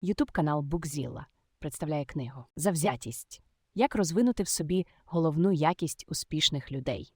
Ютуб канал Букзіла представляє книгу Завзятість. Як розвинути в собі головну якість успішних людей.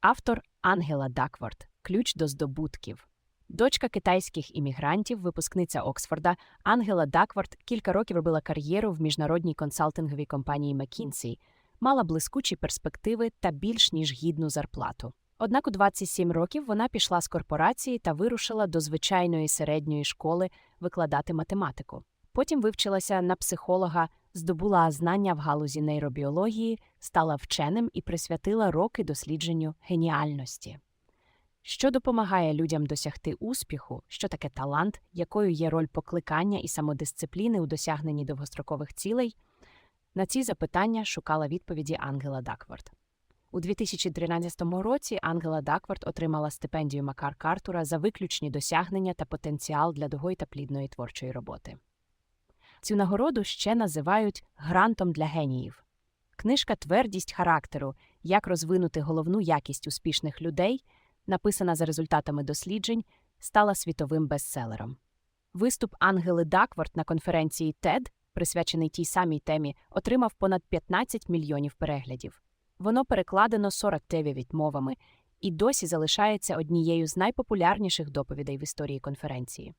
Автор Ангела Дакворт Ключ до здобутків. Дочка китайських іммігрантів, випускниця Оксфорда, Ангела Дакворт кілька років робила кар'єру в міжнародній консалтинговій компанії McKinsey, мала блискучі перспективи та більш ніж гідну зарплату. Однак у 27 років вона пішла з корпорації та вирушила до звичайної середньої школи викладати математику. Потім вивчилася на психолога, здобула знання в галузі нейробіології, стала вченим і присвятила роки дослідженню геніальності. Що допомагає людям досягти успіху, що таке талант, якою є роль покликання і самодисципліни у досягненні довгострокових цілей? На ці запитання шукала відповіді Ангела Дакворт. У 2013 році Ангела Дакворт отримала стипендію Макар Картура за виключні досягнення та потенціал для довгої та плідної творчої роботи. Цю нагороду ще називають грантом для геніїв. Книжка Твердість характеру Як розвинути головну якість успішних людей, написана за результатами досліджень, стала світовим бестселером. Виступ Ангели Дакворт на конференції TED, присвячений тій самій темі, отримав понад 15 мільйонів переглядів. Воно перекладено 49 мовами і досі залишається однією з найпопулярніших доповідей в історії конференції.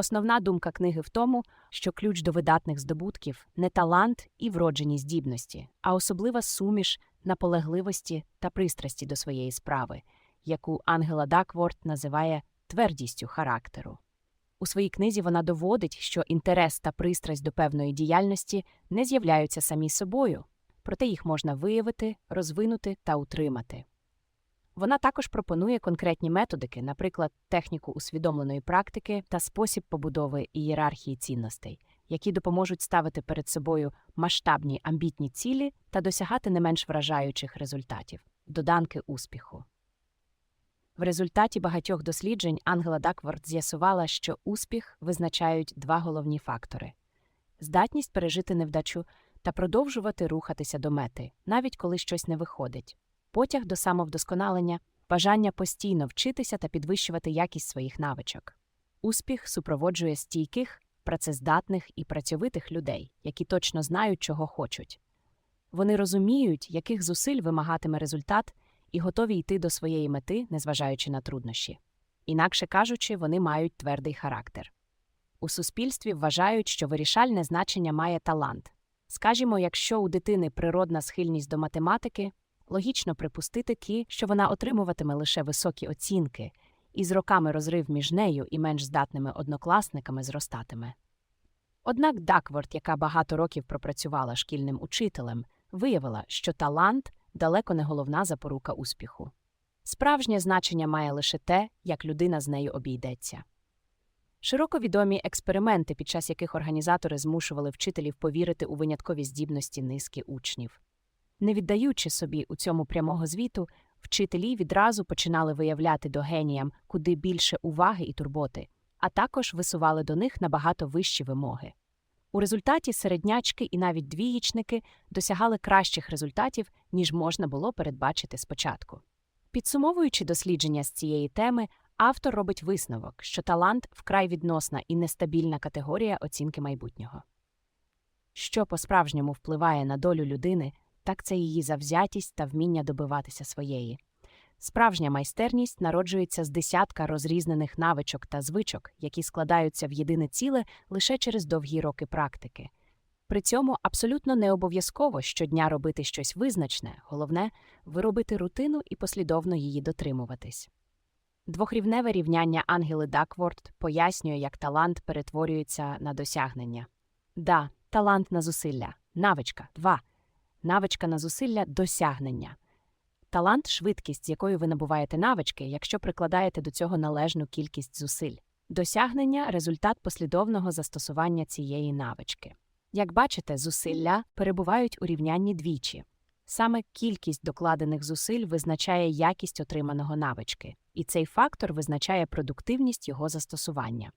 Основна думка книги в тому, що ключ до видатних здобутків не талант і вроджені здібності, а особлива суміш наполегливості та пристрасті до своєї справи, яку Ангела Дакворт називає твердістю характеру. У своїй книзі вона доводить, що інтерес та пристрасть до певної діяльності не з'являються самі собою, проте їх можна виявити, розвинути та утримати. Вона також пропонує конкретні методики, наприклад, техніку усвідомленої практики та спосіб побудови ієрархії цінностей, які допоможуть ставити перед собою масштабні амбітні цілі та досягати не менш вражаючих результатів доданки успіху. В результаті багатьох досліджень Ангела Дакворт з'ясувала, що успіх визначають два головні фактори здатність пережити невдачу та продовжувати рухатися до мети, навіть коли щось не виходить, потяг до самовдосконалення, бажання постійно вчитися та підвищувати якість своїх навичок. Успіх супроводжує стійких, працездатних і працьовитих людей, які точно знають, чого хочуть. Вони розуміють, яких зусиль вимагатиме результат, і готові йти до своєї мети, незважаючи на труднощі. Інакше кажучи, вони мають твердий характер. У суспільстві вважають, що вирішальне значення має талант. Скажімо, якщо у дитини природна схильність до математики, логічно припустити що вона отримуватиме лише високі оцінки, і з роками розрив між нею і менш здатними однокласниками зростатиме. Однак Дакворт, яка багато років пропрацювала шкільним учителем, виявила, що талант далеко не головна запорука успіху. Справжнє значення має лише те, як людина з нею обійдеться. Широко відомі експерименти, під час яких організатори змушували вчителів повірити у виняткові здібності низки учнів. Не віддаючи собі у цьому прямого звіту, вчителі відразу починали виявляти до геніям куди більше уваги і турботи, а також висували до них набагато вищі вимоги. У результаті середнячки і навіть двієчники досягали кращих результатів, ніж можна було передбачити спочатку. Підсумовуючи дослідження з цієї теми, автор робить висновок, що талант вкрай відносна і нестабільна категорія оцінки майбутнього. Що по-справжньому впливає на долю людини, так це її завзятість та вміння добиватися своєї. Справжня майстерність народжується з десятка розрізнених навичок та звичок, які складаються в єдине ціле лише через довгі роки практики. При цьому абсолютно не обов'язково щодня робити щось визначне, головне виробити рутину і послідовно її дотримуватись. Двохрівневе рівняння Ангели Дакворт пояснює, як талант перетворюється на досягнення. Да, талант на зусилля, навичка, два. Навичка на зусилля досягнення. Талант швидкість, якою ви набуваєте навички, якщо прикладаєте до цього належну кількість зусиль. Досягнення результат послідовного застосування цієї навички. Як бачите, зусилля перебувають у рівнянні двічі. Саме кількість докладених зусиль визначає якість отриманого навички, і цей фактор визначає продуктивність його застосування.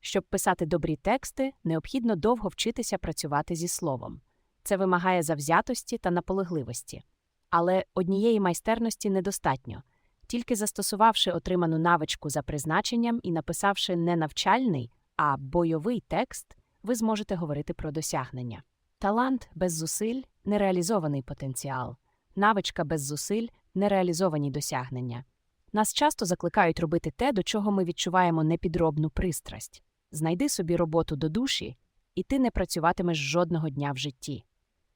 Щоб писати добрі тексти, необхідно довго вчитися працювати зі словом. Це вимагає завзятості та наполегливості. Але однієї майстерності недостатньо. Тільки застосувавши отриману навичку за призначенням і написавши не навчальний, а бойовий текст, ви зможете говорити про досягнення. Талант без зусиль нереалізований потенціал, навичка без зусиль нереалізовані досягнення. Нас часто закликають робити те, до чого ми відчуваємо непідробну пристрасть. Знайди собі роботу до душі, і ти не працюватимеш жодного дня в житті.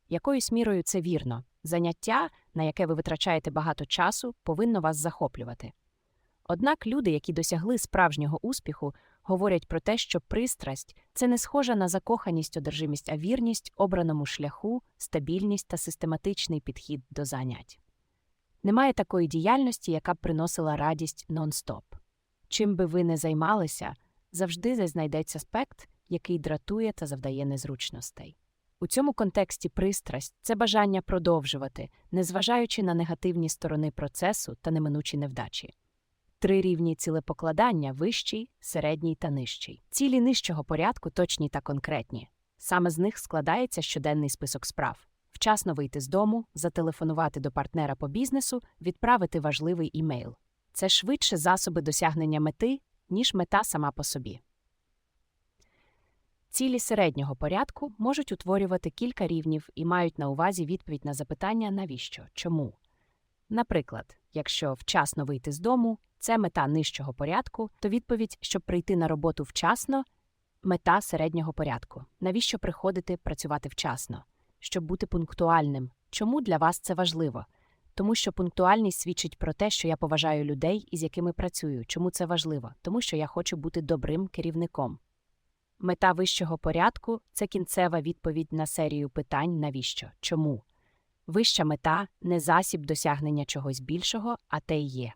Якоюсь мірою це вірно. Заняття, на яке ви витрачаєте багато часу, повинно вас захоплювати. Однак люди, які досягли справжнього успіху, говорять про те, що пристрасть це не схожа на закоханість, одержимість, а вірність обраному шляху, стабільність та систематичний підхід до занять. Немає такої діяльності, яка б приносила радість нон-стоп. Чим би ви не займалися, завжди знайдеться аспект, який дратує та завдає незручностей. У цьому контексті пристрасть це бажання продовжувати, незважаючи на негативні сторони процесу та неминучі невдачі. Три рівні цілепокладання вищий, середній та нижчий. Цілі нижчого порядку точні та конкретні. Саме з них складається щоденний список справ вчасно вийти з дому, зателефонувати до партнера по бізнесу, відправити важливий імейл. Це швидше засоби досягнення мети, ніж мета сама по собі. Цілі середнього порядку можуть утворювати кілька рівнів і мають на увазі відповідь на запитання навіщо, чому. Наприклад, якщо вчасно вийти з дому це мета нижчого порядку, то відповідь, щоб прийти на роботу вчасно, мета середнього порядку. Навіщо приходити працювати вчасно? Щоб бути пунктуальним. Чому для вас це важливо? Тому що пунктуальність свідчить про те, що я поважаю людей, із якими працюю. Чому це важливо? Тому що я хочу бути добрим керівником. Мета вищого порядку це кінцева відповідь на серію питань навіщо, чому. Вища мета не засіб досягнення чогось більшого, а те й є.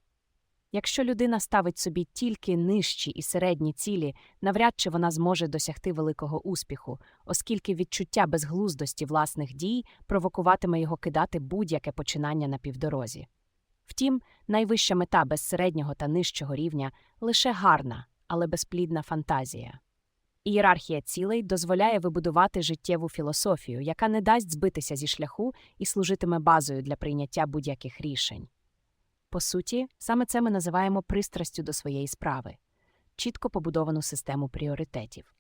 Якщо людина ставить собі тільки нижчі і середні цілі, навряд чи вона зможе досягти великого успіху, оскільки відчуття безглуздості власних дій провокуватиме його кидати будь-яке починання на півдорозі. Втім, найвища мета без середнього та нижчого рівня лише гарна, але безплідна фантазія. Ієрархія цілей дозволяє вибудувати життєву філософію, яка не дасть збитися зі шляху і служитиме базою для прийняття будь-яких рішень. По суті, саме це ми називаємо пристрастю до своєї справи, чітко побудовану систему пріоритетів.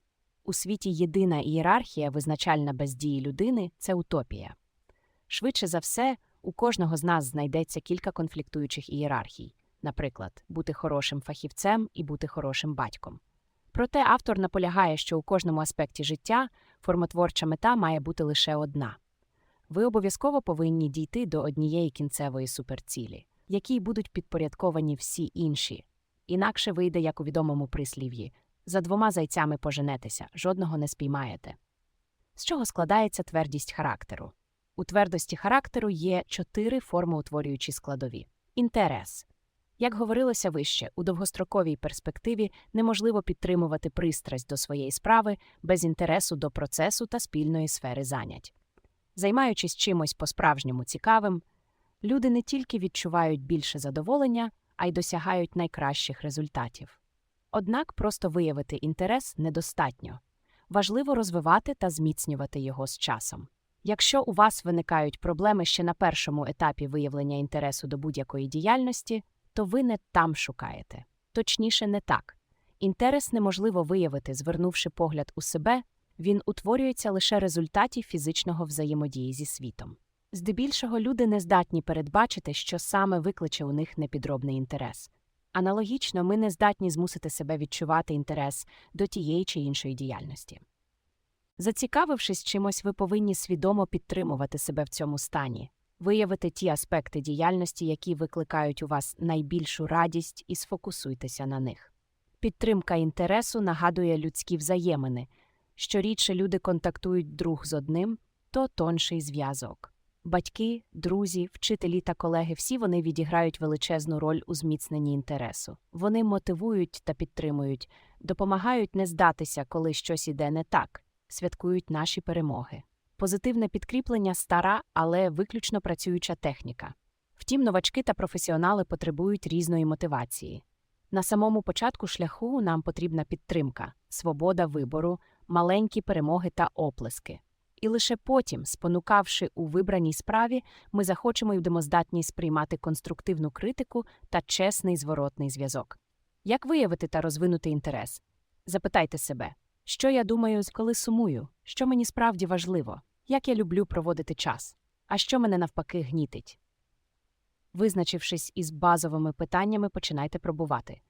У світі єдина ієрархія, визначальна без дії людини це утопія. Швидше за все, у кожного з нас знайдеться кілька конфліктуючих ієрархій, наприклад, бути хорошим фахівцем і бути хорошим батьком. Проте автор наполягає, що у кожному аспекті життя формотворча мета має бути лише одна. Ви обов'язково повинні дійти до однієї кінцевої суперцілі, якій будуть підпорядковані всі інші. Інакше вийде, як у відомому прислів'ї за двома зайцями поженетеся, жодного не спіймаєте. З чого складається твердість характеру? У твердості характеру є чотири формоутворюючі складові: інтерес. Як говорилося вище, у довгостроковій перспективі неможливо підтримувати пристрасть до своєї справи без інтересу до процесу та спільної сфери занять. Займаючись чимось по-справжньому цікавим, люди не тільки відчувають більше задоволення, а й досягають найкращих результатів. Однак просто виявити інтерес недостатньо важливо розвивати та зміцнювати його з часом. Якщо у вас виникають проблеми ще на першому етапі виявлення інтересу до будь-якої діяльності, то ви не там шукаєте. Точніше, не так. Інтерес неможливо виявити, звернувши погляд у себе, він утворюється лише результаті фізичного взаємодії зі світом. Здебільшого люди не здатні передбачити, що саме викличе у них непідробний інтерес. Аналогічно, ми не здатні змусити себе відчувати інтерес до тієї чи іншої діяльності. Зацікавившись чимось, ви повинні свідомо підтримувати себе в цьому стані, виявити ті аспекти діяльності, які викликають у вас найбільшу радість, і сфокусуйтеся на них. Підтримка інтересу нагадує людські взаємини. Що рідше люди контактують друг з одним, то тонший зв'язок. Батьки, друзі, вчителі та колеги всі вони відіграють величезну роль у зміцненні інтересу. Вони мотивують та підтримують, допомагають не здатися, коли щось іде не так, святкують наші перемоги. Позитивне підкріплення стара, але виключно працююча техніка. Втім, новачки та професіонали потребують різної мотивації. На самому початку шляху нам потрібна підтримка, свобода вибору, маленькі перемоги та оплески. І лише потім, спонукавши у вибраній справі, ми захочемо і будемо здатні сприймати конструктивну критику та чесний зворотний зв'язок. Як виявити та розвинути інтерес? Запитайте себе, Що я думаю, коли сумую? Що мені справді важливо? Як я люблю проводити час? А що мене навпаки гнітить? Визначившись із базовими питаннями, починайте пробувати.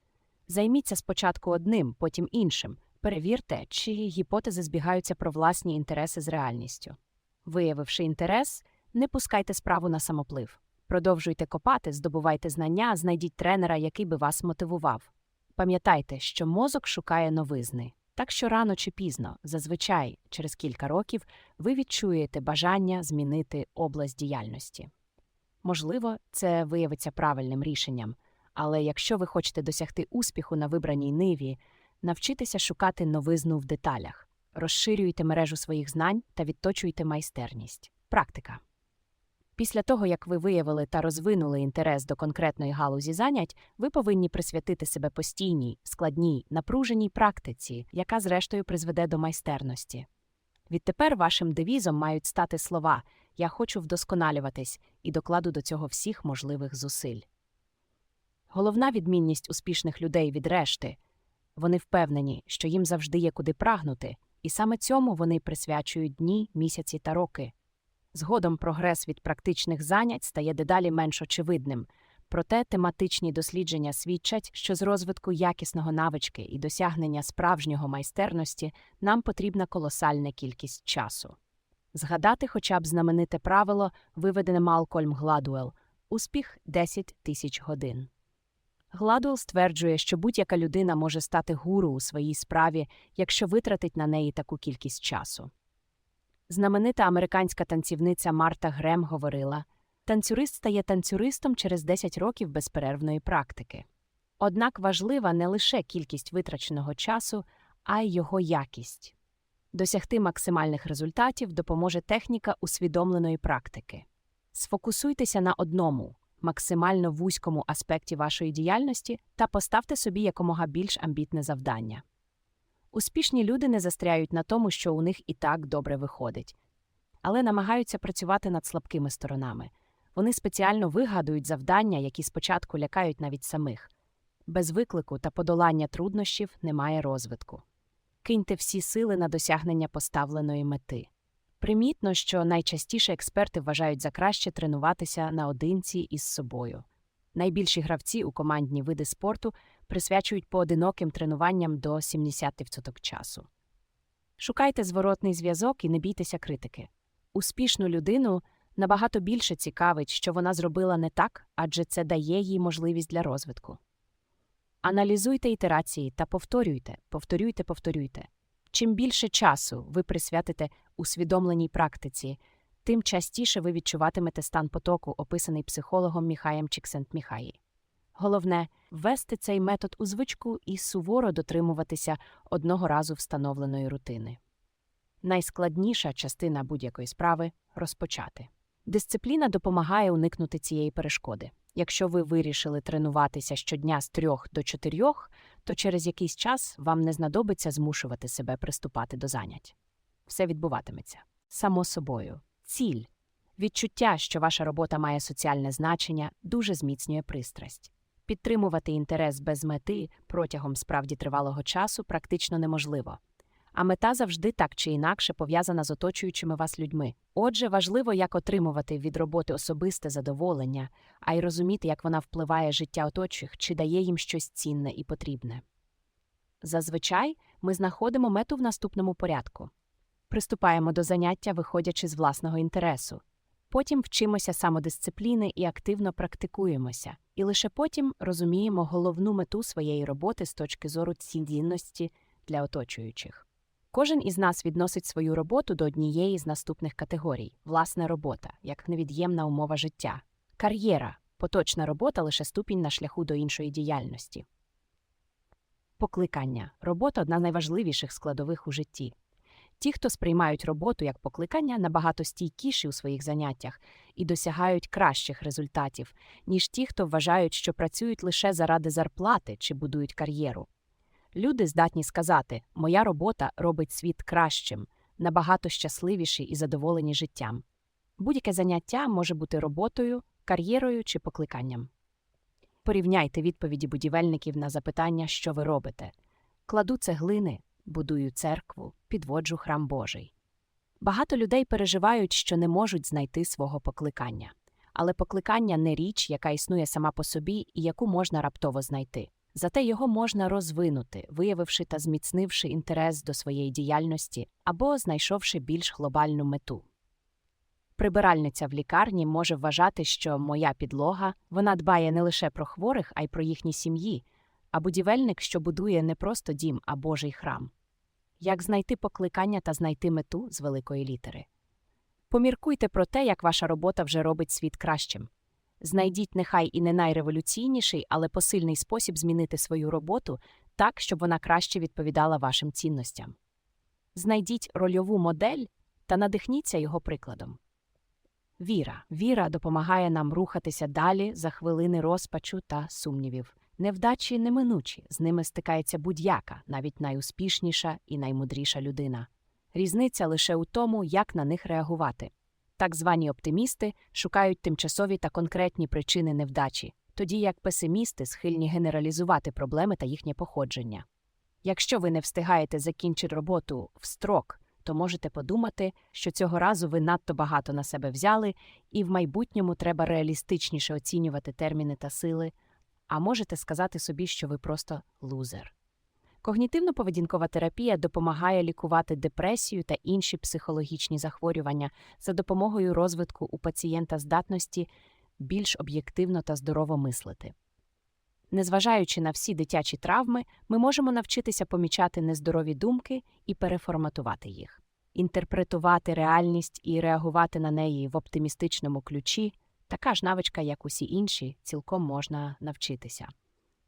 Займіться спочатку одним, потім іншим. Перевірте, чи гіпотези збігаються про власні інтереси з реальністю. Виявивши інтерес, не пускайте справу на самоплив. Продовжуйте копати, здобувайте знання, знайдіть тренера, який би вас мотивував. Пам'ятайте, що мозок шукає новизни. Так що рано чи пізно, зазвичай через кілька років, ви відчуєте бажання змінити область діяльності. Можливо, це виявиться правильним рішенням, але якщо ви хочете досягти успіху на вибраній ниві, навчитеся шукати новизну в деталях, розширюйте мережу своїх знань та відточуйте майстерність. Практика. Після того, як ви виявили та розвинули інтерес до конкретної галузі занять, ви повинні присвятити себе постійній, складній, напруженій практиці, яка зрештою призведе до майстерності. Відтепер вашим девізом мають стати слова Я хочу вдосконалюватись і докладу до цього всіх можливих зусиль. Головна відмінність успішних людей від решти вони впевнені, що їм завжди є куди прагнути, і саме цьому вони присвячують дні, місяці та роки. Згодом прогрес від практичних занять стає дедалі менш очевидним, проте тематичні дослідження свідчать, що з розвитку якісного навички і досягнення справжнього майстерності нам потрібна колосальна кількість часу. Згадати хоча б знамените правило, виведене Малкольм Гладуел успіх 10 тисяч годин. Гладуел стверджує, що будь-яка людина може стати гуру у своїй справі, якщо витратить на неї таку кількість часу. Знаменита американська танцівниця Марта Грем говорила танцюрист стає танцюристом через 10 років безперервної практики. Однак важлива не лише кількість витраченого часу, а й його якість. Досягти максимальних результатів допоможе техніка усвідомленої практики. Сфокусуйтеся на одному, максимально вузькому аспекті вашої діяльності та поставте собі якомога більш амбітне завдання. Успішні люди не застряють на тому, що у них і так добре виходить, але намагаються працювати над слабкими сторонами. Вони спеціально вигадують завдання, які спочатку лякають навіть самих. Без виклику та подолання труднощів немає розвитку. Киньте всі сили на досягнення поставленої мети. Примітно, що найчастіше експерти вважають за краще тренуватися наодинці із собою. Найбільші гравці у командні види спорту присвячують поодиноким тренуванням до 70% часу. Шукайте зворотний зв'язок і не бійтеся критики. Успішну людину набагато більше цікавить, що вона зробила не так, адже це дає їй можливість для розвитку. Аналізуйте ітерації та повторюйте, повторюйте, повторюйте. Чим більше часу ви присвятите усвідомленій практиці, тим частіше ви відчуватимете стан потоку, описаний психологом Міхаєм Чіксент-Міхаї. Головне ввести цей метод у звичку і суворо дотримуватися одного разу встановленої рутини. Найскладніша частина будь-якої справи розпочати. Дисципліна допомагає уникнути цієї перешкоди. Якщо ви вирішили тренуватися щодня з трьох до чотирьох, то через якийсь час вам не знадобиться змушувати себе приступати до занять. Все відбуватиметься само собою. Ціль відчуття, що ваша робота має соціальне значення, дуже зміцнює пристрасть. Підтримувати інтерес без мети протягом справді тривалого часу практично неможливо. А мета завжди так чи інакше пов'язана з оточуючими вас людьми. Отже, важливо, як отримувати від роботи особисте задоволення, а й розуміти, як вона впливає життя оточуючих, чи дає їм щось цінне і потрібне. Зазвичай ми знаходимо мету в наступному порядку приступаємо до заняття, виходячи з власного інтересу. Потім вчимося самодисципліни і активно практикуємося, і лише потім розуміємо головну мету своєї роботи з точки зору цінності для оточуючих. Кожен із нас відносить свою роботу до однієї з наступних категорій власна робота, як невід'ємна умова життя, кар'єра, поточна робота лише ступінь на шляху до іншої діяльності. Покликання робота одна з найважливіших складових у житті. Ті, хто сприймають роботу як покликання, набагато стійкіші у своїх заняттях і досягають кращих результатів, ніж ті, хто вважають, що працюють лише заради зарплати чи будують кар'єру. Люди здатні сказати, моя робота робить світ кращим, набагато щасливіші і задоволені життям. Будь-яке заняття може бути роботою, кар'єрою чи покликанням. Порівняйте відповіді будівельників на запитання, що ви робите. Кладу цеглини, будую церкву, підводжу храм Божий. Багато людей переживають, що не можуть знайти свого покликання. Але покликання не річ, яка існує сама по собі і яку можна раптово знайти. Зате його можна розвинути, виявивши та зміцнивши інтерес до своєї діяльності або знайшовши більш глобальну мету. Прибиральниця в лікарні може вважати, що моя підлога вона дбає не лише про хворих, а й про їхні сім'ї, а будівельник, що будує не просто дім, а Божий храм. Як знайти покликання та знайти мету з великої літери? Поміркуйте про те, як ваша робота вже робить світ кращим. Знайдіть нехай і не найреволюційніший, але посильний спосіб змінити свою роботу так, щоб вона краще відповідала вашим цінностям. Знайдіть рольову модель та надихніться його прикладом. Віра. Віра допомагає нам рухатися далі за хвилини розпачу та сумнівів. Невдачі неминучі, з ними стикається будь-яка, навіть найуспішніша і наймудріша людина. Різниця лише у тому, як на них реагувати. Так звані оптимісти шукають тимчасові та конкретні причини невдачі, тоді як песимісти схильні генералізувати проблеми та їхнє походження. Якщо ви не встигаєте закінчити роботу в строк, то можете подумати, що цього разу ви надто багато на себе взяли, і в майбутньому треба реалістичніше оцінювати терміни та сили, а можете сказати собі, що ви просто лузер. Когнітивно-поведінкова терапія допомагає лікувати депресію та інші психологічні захворювання за допомогою розвитку у пацієнта здатності більш об'єктивно та здорово мислити. Незважаючи на всі дитячі травми, ми можемо навчитися помічати нездорові думки і переформатувати їх, інтерпретувати реальність і реагувати на неї в оптимістичному ключі така ж навичка, як усі інші, цілком можна навчитися.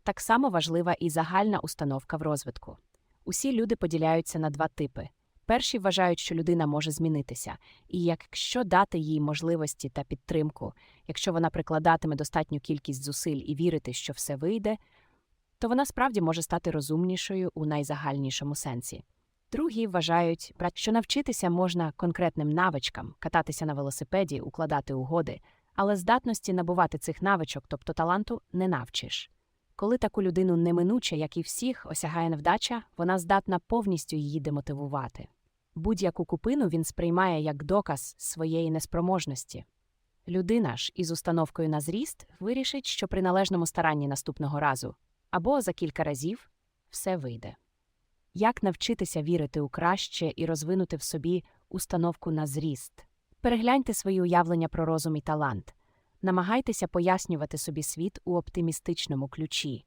Так само важлива і загальна установка в розвитку. Усі люди поділяються на два типи. Перші вважають, що людина може змінитися, і якщо дати їй можливості та підтримку, якщо вона прикладатиме достатню кількість зусиль і вірити, що все вийде, то вона справді може стати розумнішою у найзагальнішому сенсі. Другі вважають, що навчитися можна конкретним навичкам кататися на велосипеді, укладати угоди, але здатності набувати цих навичок, тобто таланту, не навчиш. Коли таку людину неминуче, як і всіх, осягає невдача, вона здатна повністю її демотивувати. Будь-яку купину він сприймає як доказ своєї неспроможності. Людина ж із установкою на зріст вирішить, що при належному старанні наступного разу або за кілька разів все вийде. Як навчитися вірити у краще і розвинути в собі установку на зріст? Перегляньте свої уявлення про розум і талант. Намагайтеся пояснювати собі світ у оптимістичному ключі.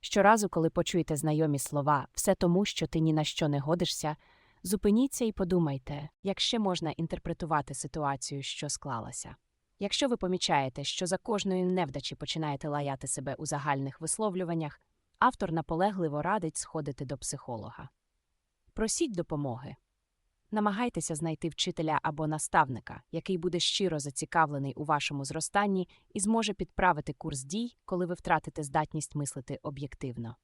Щоразу, коли почуєте знайомі слова, все тому, що ти ні на що не годишся, зупиніться і подумайте, як ще можна інтерпретувати ситуацію, що склалася. Якщо ви помічаєте, що за кожної невдачі починаєте лаяти себе у загальних висловлюваннях, автор наполегливо радить сходити до психолога. Просіть допомоги. Намагайтеся знайти вчителя або наставника, який буде щиро зацікавлений у вашому зростанні і зможе підправити курс дій, коли ви втратите здатність мислити об'єктивно.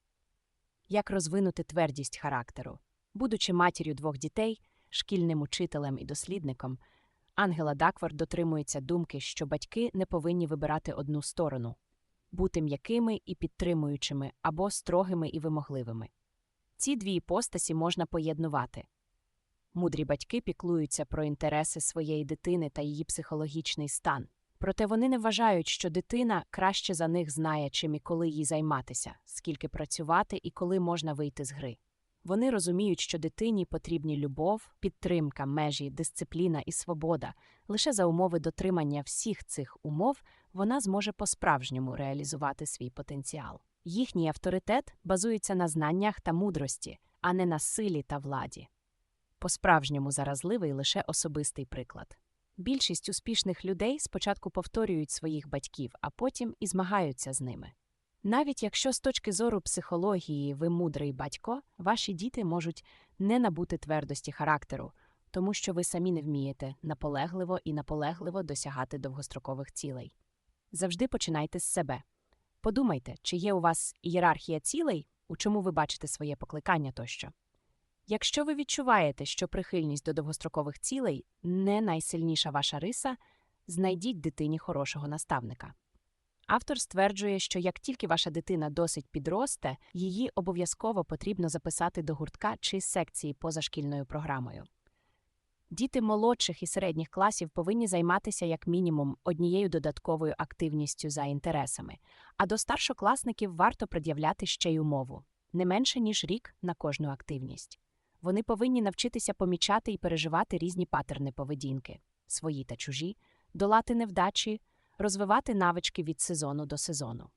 Як розвинути твердість характеру? Будучи матір'ю двох дітей, шкільним учителем і дослідником, Ангела Даквард дотримується думки, що батьки не повинні вибирати одну сторону бути м'якими і підтримуючими або строгими і вимогливими. Ці дві іпостасі можна поєднувати. Мудрі батьки піклуються про інтереси своєї дитини та її психологічний стан. Проте вони не вважають, що дитина краще за них знає, чим і коли їй займатися, скільки працювати і коли можна вийти з гри. Вони розуміють, що дитині потрібні любов, підтримка, межі, дисципліна і свобода. Лише за умови дотримання всіх цих умов вона зможе по-справжньому реалізувати свій потенціал. Їхній авторитет базується на знаннях та мудрості, а не на силі та владі. По-справжньому заразливий лише особистий приклад. Більшість успішних людей спочатку повторюють своїх батьків, а потім і змагаються з ними. Навіть якщо з точки зору психології ви мудрий батько, ваші діти можуть не набути твердості характеру, тому що ви самі не вмієте наполегливо і наполегливо досягати довгострокових цілей. Завжди починайте з себе. Подумайте, чи є у вас ієрархія цілей, у чому ви бачите своє покликання тощо. Якщо ви відчуваєте, що прихильність до довгострокових цілей не найсильніша ваша риса, знайдіть дитині хорошого наставника. Автор стверджує, що як тільки ваша дитина досить підросте, її обов'язково потрібно записати до гуртка чи секції поза шкільною програмою. Діти молодших і середніх класів повинні займатися як мінімум однією додатковою активністю за інтересами, а до старшокласників варто пред'являти ще й умову не менше ніж рік на кожну активність. Вони повинні навчитися помічати і переживати різні патерни поведінки, свої та чужі, долати невдачі, розвивати навички від сезону до сезону.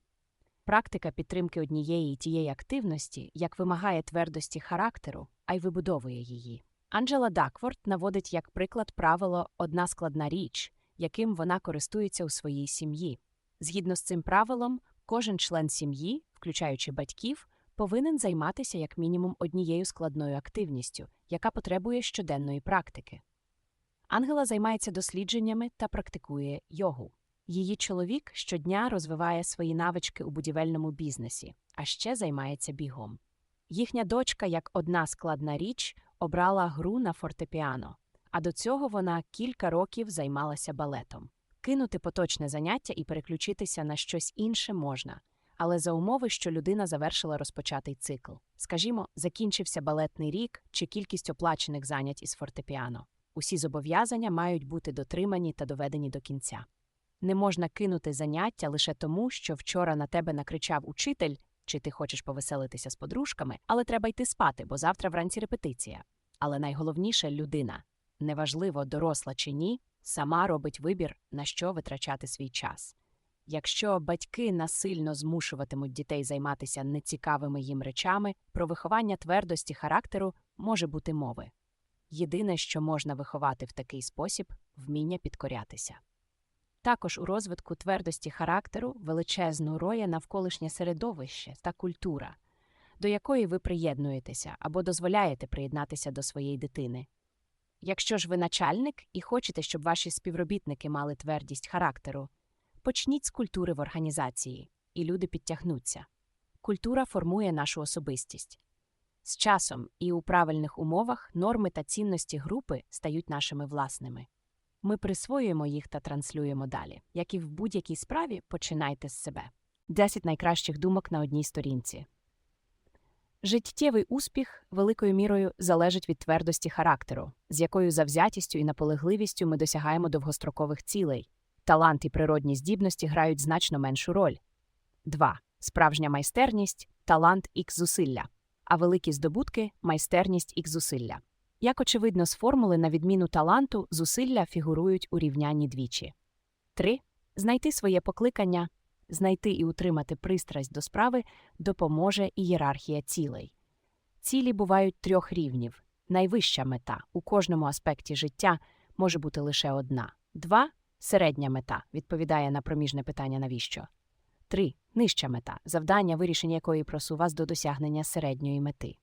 Практика підтримки однієї і тієї активності як вимагає твердості характеру, а й вибудовує її. Анджела Дакворт наводить як приклад правило одна складна річ, яким вона користується у своїй сім'ї. Згідно з цим правилом, кожен член сім'ї, включаючи батьків, повинен займатися як мінімум однією складною активністю, яка потребує щоденної практики. Ангела займається дослідженнями та практикує йогу. Її чоловік щодня розвиває свої навички у будівельному бізнесі, а ще займається бігом. Їхня дочка, як одна складна річ, обрала гру на фортепіано, а до цього вона кілька років займалася балетом. Кинути поточне заняття і переключитися на щось інше можна, але за умови, що людина завершила розпочатий цикл. Скажімо, закінчився балетний рік чи кількість оплачених занять із фортепіано. Усі зобов'язання мають бути дотримані та доведені до кінця. Не можна кинути заняття лише тому, що вчора на тебе накричав учитель, чи ти хочеш повеселитися з подружками, але треба йти спати, бо завтра вранці репетиція. Але найголовніше людина неважливо, доросла чи ні, сама робить вибір, на що витрачати свій час. Якщо батьки насильно змушуватимуть дітей займатися нецікавими їм речами, про виховання твердості характеру може бути мови. Єдине, що можна виховати в такий спосіб вміння підкорятися. Також у розвитку твердості характеру величезну роль навколишнє середовище та культура, до якої ви приєднуєтеся або дозволяєте приєднатися до своєї дитини. Якщо ж ви начальник і хочете, щоб ваші співробітники мали твердість характеру, почніть з культури в організації, і люди підтягнуться. Культура формує нашу особистість. З часом і у правильних умовах норми та цінності групи стають нашими власними. Ми присвоюємо їх та транслюємо далі. Як і в будь-якій справі, починайте з себе. 10 найкращих думок на одній сторінці. Життєвий успіх великою мірою залежить від твердості характеру, з якою завзятістю і наполегливістю ми досягаємо довгострокових цілей. Талант і природні здібності грають значно меншу роль. 2. Справжня майстерність талант ікс зусилля, а великі здобутки майстерність ікс зусилля. Як очевидно, з формули на відміну таланту зусилля фігурують у рівнянні двічі. 3. Знайти своє покликання, знайти і утримати пристрасть до справи допоможе ієрархія цілей. Цілі бувають трьох рівнів. Найвища мета у кожному аспекті життя може бути лише одна. 2. Середня мета відповідає на проміжне питання навіщо. 3. Нижча мета завдання, вирішення якої просу вас до досягнення середньої мети.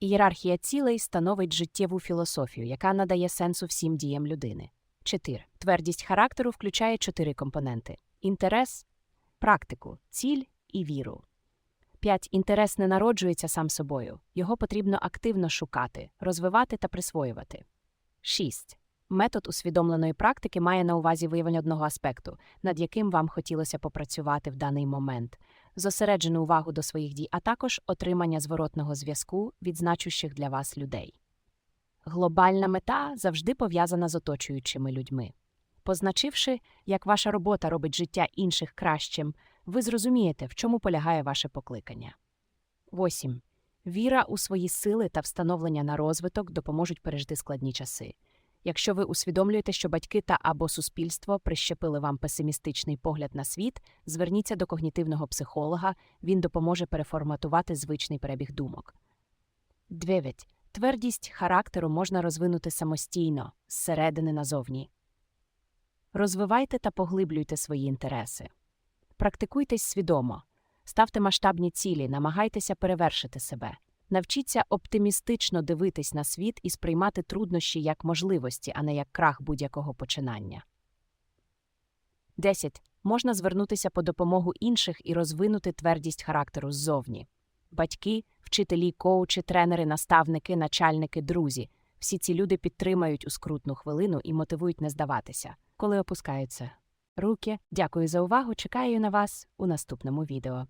Ієрархія цілей становить життєву філософію, яка надає сенсу всім діям людини. 4. Твердість характеру включає чотири компоненти: інтерес, практику, ціль і віру. 5. Інтерес не народжується сам собою. Його потрібно активно шукати, розвивати та присвоювати. 6. Метод усвідомленої практики має на увазі виявлення одного аспекту, над яким вам хотілося попрацювати в даний момент, зосереджену увагу до своїх дій, а також отримання зворотного зв'язку від значущих для вас людей. Глобальна мета завжди пов'язана з оточуючими людьми. Позначивши, як ваша робота робить життя інших кращим, ви зрозумієте, в чому полягає ваше покликання. 8. Віра у свої сили та встановлення на розвиток допоможуть пережити складні часи. Якщо ви усвідомлюєте, що батьки та або суспільство прищепили вам песимістичний погляд на світ, зверніться до когнітивного психолога, він допоможе переформатувати звичний перебіг думок. 9. Твердість характеру можна розвинути самостійно, зсередини назовні. Розвивайте та поглиблюйте свої інтереси. Практикуйтесь свідомо, ставте масштабні цілі, намагайтеся перевершити себе. Навчіться оптимістично дивитись на світ і сприймати труднощі як можливості, а не як крах будь-якого починання. 10. Можна звернутися по допомогу інших і розвинути твердість характеру ззовні. Батьки, вчителі, коучі, тренери, наставники, начальники, друзі всі ці люди підтримають у скрутну хвилину і мотивують не здаватися, коли опускаються руки. Дякую за увагу. Чекаю на вас у наступному відео.